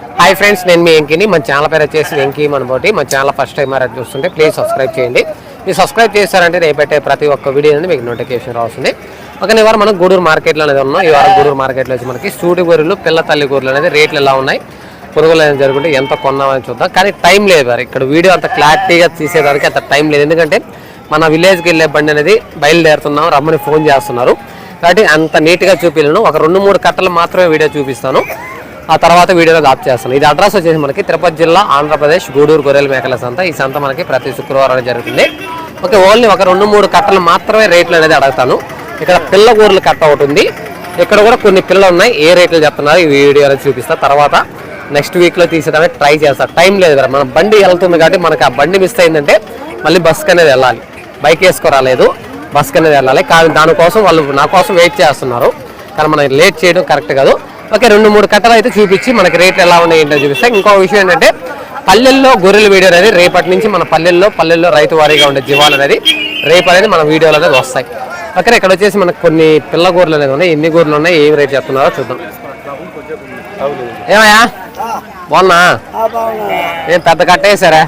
Hi friends నేను మీ ఎంకిని. మన channel పేరు వచ్చేసి ఎంకి మనబోటి. మన ఛానల్ ఫస్ట్ టైం మరి చూస్తుంటే ప్లీజ్ సబ్స్క్రైబ్ చేయండి. మీరు సబ్స్క్రైబ్ చేశారంటే నేను పెట్టే ప్రతి ఒక్క వీడియో అనేది మీకు నోటిఫికేషన్ రాస్తుంది. ఓకే ఈ వారం మనం గూడూరు మార్కెట్లో అనేది ఉన్నాం. ఈ వారం గూడూరు మార్కెట్లో వచ్చి మనకి సూటి గొర్రెలు పిల్ల తల్లి గొర్రెలు అనేది రేట్లు ఎలా ఉన్నాయి పురుగులు అనేది జరుగుతుంటే ఎంత కొన్నామని చూద్దాం. కానీ టైం లేదు మరి. ఇక్కడ వీడియో అంత క్లారిటీగా తీసేదానికి అంత టైం లేదు. ఎందుకంటే మన విలేజ్కి వెళ్ళే బండి అనేది బయలుదేరుతున్నాం. రమ్మని ఫోన్ చేస్తున్నారు. కాబట్టి అంత నీట్గా చూపించను ఒక రెండు మూడు కట్టలు మాత్రమే వీడియో చూపిస్తాను. ఆ తర్వాత వీడియోలో ఆప్ చేస్తాను. ఇది అడ్రస్ వచ్చేసి మనకి తిరుపతి జిల్లా ఆంధ్రప్రదేశ్ గూడూరు గొర్రెల మేకల సంత. ఈ సంత మనకి ప్రతి శుక్రవారం జరుగుతుంది. ఓకే ఓన్లీ ఒక రెండు మూడు కట్టలు మాత్రమే రేట్లు అనేది అడుగుతాను. ఇక్కడ పిల్ల కూరలు కట్ట ఒకటి ఉంది. ఇక్కడ కూడా కొన్ని పిల్లలు ఉన్నాయి. ఏ రేట్లు చెప్తున్నారు ఈ వీడియోలో చూపిస్తా. తర్వాత నెక్స్ట్ వీక్లో తీసేదానికి ట్రై చేస్తాను టైం లేదు కదా మన బండి వెళ్తుంది కాబట్టి మనకి ఆ బండి మిస్ అయిందంటే మళ్ళీ బస్కి అనేది వెళ్ళాలి. బైక్ వేసుకోరాలేదు బస్కి అనేది వెళ్ళాలి. కానీ దానికోసం వాళ్ళు నా కోసం వెయిట్ చేస్తున్నారు. కానీ మనం లేట్ చేయడం కరెక్ట్ కాదు. ఓకే రెండు మూడు కట్టలు అయితే చూపించి మనకి రేట్లు ఎలా ఉన్నాయి ఏంటో చూపిస్తే. ఇంకో విషయం ఏంటంటే పల్లెల్లో గొర్రెల వీడియో అనేది రేపటి నుంచి మన పల్లెల్లో పల్లెల్లో రైతు వారీగా ఉండే జీవాలు అనేది రేపు అనేది మన వీడియోలు అనేది వస్తాయి. ఓకే ఇక్కడ వచ్చేసి మనకు కొన్ని పిల్ల గొర్రెలు అనేది ఉన్నాయి. ఎన్ని గొర్రెలు ఉన్నాయి ఏం రేట్ చెప్తున్నారో చూద్దాం. ఏమయ్యా? బాగున్నా? ఏం పెద్ద కట్టేసారా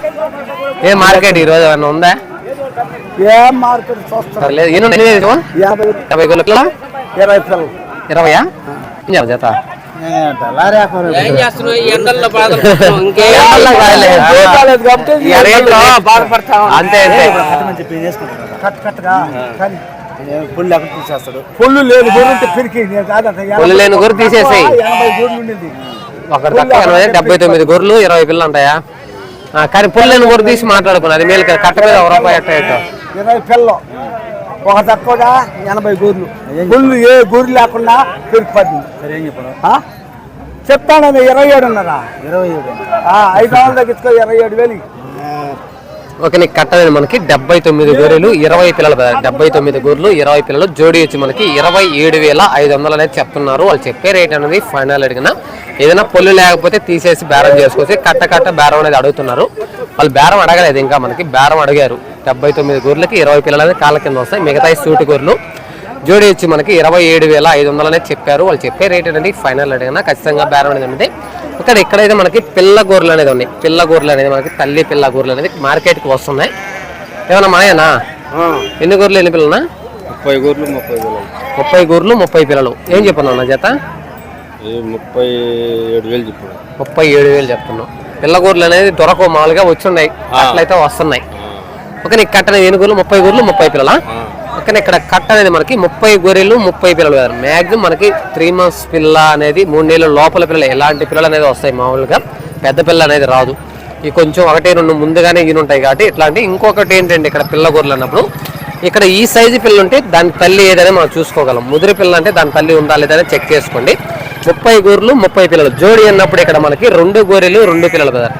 ఏం మార్కెట్ ఈరోజు ఏమన్నా ఉందా? ఏం మార్కెట్ చూస్తారు లేదు ఎన్ని? యాభై. గొర్రెల ఇరవై ఇరవయా? జత. ఏం చేస్తున్నావు? ఈ ఎండల్లో బాధపడుతున్నావు ఇంకేం అంతే అంతే. పుల్లు ఎక్కడ తీసేస్తాడు. పుల్లు గొర్రెంటే పిరికి. పుల్లు లేని గొర్రె తీసేసేయ్. ఒకటి తక్కువ ఎనభై డెబ్బై తొమ్మిది గొర్రెలు ఇరవై పిల్లలు ఉంటాయా కానీ పుల్లని గొర్రె తీసి మాట్లాడుకున్నా అది మేలు కదా. కట్ట మీద ఒక రూపాయి ఎట్ట ఇరవై పిల్లలు ఒక తక్కువగా ఎనభై గొర్రెలు పుల్లు ఏ గొర్రెలు లేకుండా పిరికి పడింది సరే ఏం చెప్పాడు చెప్తాను ఇరవై ఏడు ఉన్నారా ఇరవై ఏడు. ఐదు వందలు తగ్గించుకో ఇరవై ఏడు వేలు ఓకే నీకు కట్టలేదు మనకి డెబ్బై తొమ్మిది గొర్రెలు ఇరవై పిల్లలు డెబ్బై తొమ్మిది గొర్రెలు ఇరవై పిల్లలు జోడి వచ్చి మనకి ఇరవై ఏడు వేల ఐదు వందలు అనేది చెప్తున్నారు. వాళ్ళు చెప్పే రేట్ అనేది ఫైనల్ అడిగిన. ఏదైనా పొల్లు లేకపోతే తీసేసి బేరం చేసుకోవచ్చు కట్ట కట్ట బేరం అనేది అడుగుతున్నారు. వాళ్ళు బేరం అడగలేదు ఇంకా మనకి బేరం అడిగారు. డెబ్బై తొమ్మిది గొర్రెలకి ఇరవై పిల్లలు అనేది కాళ్ళ కింద వస్తాయి. మిగతా సూటి గొర్రెలు. జోడి వచ్చి మనకి ఇరవై ఏడు వేల ఐదు వందలు అనేది చెప్పారు. వాళ్ళు చెప్పే రేట్ అనేది ఫైనల్ అడిగినా. ఖచ్చితంగా బేరం అనేది ఇక్కడ ఇక్కడైతే మనకి పిల్ల గొర్రెలు అనేది ఉన్నాయి పిల్ల గొర్రెలు అనేది మనకి తల్లి పిల్ల గొర్రెలు అనేది మార్కెట్కి వస్తున్నాయి. ఏమన్నా మాయనా? ఎన్ని గొర్రెలు ఎన్ని పిల్లనా ముప్పై గూర్లు ముప్పై వేలు ముప్పై గొర్రెలు ముప్పై పిల్లలు. ఏం చెప్పన్నావు నా ఈ ముప్పై ఏడు వేలు చెప్పాడు ముప్పై ఏడు వేలు చెప్తున్నావు. పిల్ల గొర్రెలు అనేది దొరకవు మామూలుగా వచ్చున్నాయి. అట్లయితే వస్తున్నాయి. ఓకే నీకు కట్ట అనేది ఎన్ని గొర్రెలు? ముప్పై గొర్రెలు ముప్పై పిల్లలా? పక్కన ఇక్కడ కట్ట అనేది మనకి ముప్పై గొర్రెలు ముప్పై పిల్లలు కదా. మ్యాక్సిమం మనకి త్రీ మంత్స్ పిల్ల అనేది మూడు నెలల లోపల పిల్లలు. ఎలాంటి పిల్లలు అనేది వస్తాయి మామూలుగా? పెద్ద పిల్ల అనేది రాదు. ఈ కొంచెం ఒకటి రెండు ముందుగానే ఈయన ఉంటాయి కాబట్టి ఇట్లాంటి ఇంకొకటి ఏంటంటే ఇక్కడ పిల్ల గొర్రెలు అన్నప్పుడు? ఇక్కడ ఈ సైజు పిల్ల ఉంటే దాని తల్లి ఏదైనా మనం చూసుకోగలం. ముదిరి పిల్ల అంటే దాని తల్లి ఉందా లేదని చెక్ చేసుకోండి. ముప్పై గొర్రెలు ముప్పై పిల్లలు. జోడి అన్నప్పుడు ఇక్కడ మనకి రెండు గొర్రెలు రెండు పిల్లలు కదా.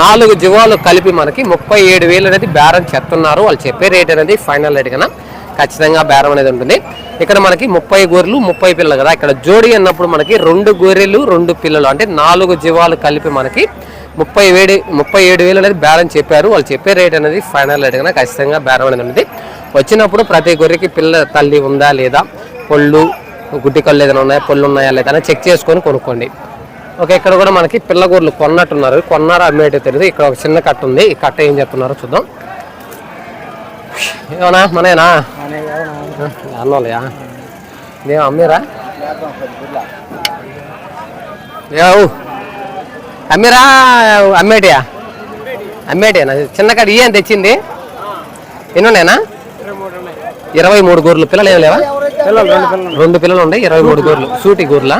నాలుగు జీవాలు కలిపి మనకి ముప్పై ఏడు వేలు అనేది బేరం చెప్తున్నారు వాళ్ళు చెప్పే రేట్ అనేది ఫైనల్ రేట్ కన్నా. ఖచ్చితంగా బేరం అనేది ఉంటుంది. ఇక్కడ మనకి ముప్పై గొర్రెలు ముప్పై పిల్లలు కదా. ఇక్కడ జోడి అన్నప్పుడు మనకి రెండు గొర్రెలు రెండు పిల్లలు. అంటే నాలుగు జీవాలు కలిపి మనకి ముప్పై వేడి ముప్పై ఏడు వేలు అనేది బేరం చెప్పారు. వాళ్ళు చెప్పే రేట్ అనేది ఫైనల్ రేట్ కన్నా ఖచ్చితంగా బేరం అనేది ఉంది. వచ్చినప్పుడు ప్రతి గొర్రెకి పిల్ల తల్లి ఉందా లేదా? పొళ్ళు గుడ్డి కళ్ళు ఏదైనా ఉన్నాయా? పొళ్ళు ఉన్నాయా లేదా? అని చెక్ చేసుకొని కొనుక్కోండి. ఓకే ఇక్కడ కూడా మనకి పిల్ల గొర్రెలు కొన్నట్టున్నారు. కొన్నారా అమ్మేటో తెలియదు ఇక్కడ ఒక చిన్న కట్ట ఉంది. ఈ కట్ట ఏం చెప్తున్నారో చూద్దాం. ఏమన్నా? మనేనా అన్నోళ్ళయా? ఇదేం అమ్మీరా ఏవు? అమ్మీరా అమ్మేటియా? అమ్మేటియా చిన్న కట్ట ఇయ్యం తెచ్చింది? ఎన్ని ఉన్నాయనా ఇరవై మూడు గోర్లు. పిల్లలు ఏం లేవా? రెండు పిల్లలు ఉన్నాయి ఇరవై మూడు గోర్లు. సూటి గోర్లా?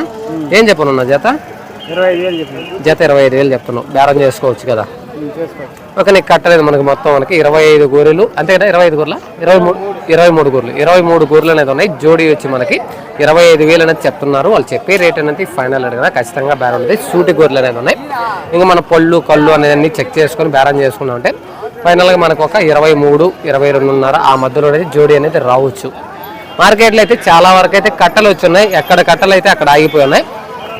ఏం చెప్పనున్నా జత? జత ఇరవై ఐదు వేలు చెప్తున్నావు. బేరం చేసుకోవచ్చు కదా. ఓకే నీకు కట్టలేదు మనకి మొత్తం మనకి ఇరవై ఐదు గోరెలు అంతే కదా ఇరవై ఐదు గోర్ల ఇరవై మూడు ఇరవై మూడు గోర్లు ఇరవై మూడు గోర్లు అనేది ఉన్నాయి. జోడీ వచ్చి మనకి ఇరవై ఐదు వేలు అనేది చెప్తున్నారు. వాళ్ళు చెప్పే రేట్ అనేది ఫైనల్ కదా. ఖచ్చితంగా బేరం ఉంటుంది సూటి గోర్లు అనేది ఉన్నాయి. ఇంకా మన పళ్ళు కళ్ళు అనేది అన్ని చెక్ చేసుకొని బేరం చేసుకున్నాం అంటే ఫైనల్గా మనకు ఒక ఇరవై మూడు ఇరవై రెండున్నర ఆ మధ్యలో అనేది జోడీ అనేది రావచ్చు. మార్కెట్లో అయితే చాలా వరకు అయితే కట్టలు వచ్చి ఉన్నాయి. ఎక్కడ కట్టలు అయితే అక్కడ ఆగిపోయి ఉన్నాయి.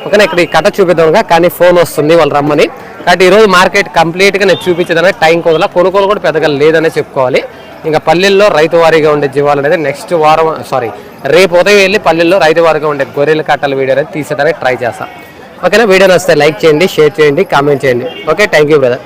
ఓకేనా? ఇక్కడ ఈ కట్ట చూపిద్దాం కానీ ఫోన్ వస్తుంది. వాళ్ళు రమ్మని. కాబట్టి ఈరోజు మార్కెట్ కంప్లీట్గా నేను చూపించదనే టైం కోదల కొనుగోలు కూడా పెద్దగా లేదనే చెప్పుకోవాలి. ఇంకా పల్లెల్లో రైతు వారీగా ఉండే జీవాలు అనేది నెక్స్ట్ వారం సారీ రేపు ఉదయం వెళ్ళి పల్లెల్లో రైతు వారీగా ఉండే గొర్రెల కట్టల వీడియో అనేది తీసేదానికి ట్రై చేస్తాం. ఓకేనా? వీడియో నచ్చితే లైక్ చేయండి షేర్ చేయండి కామెంట్ చేయండి. Okay thank you brother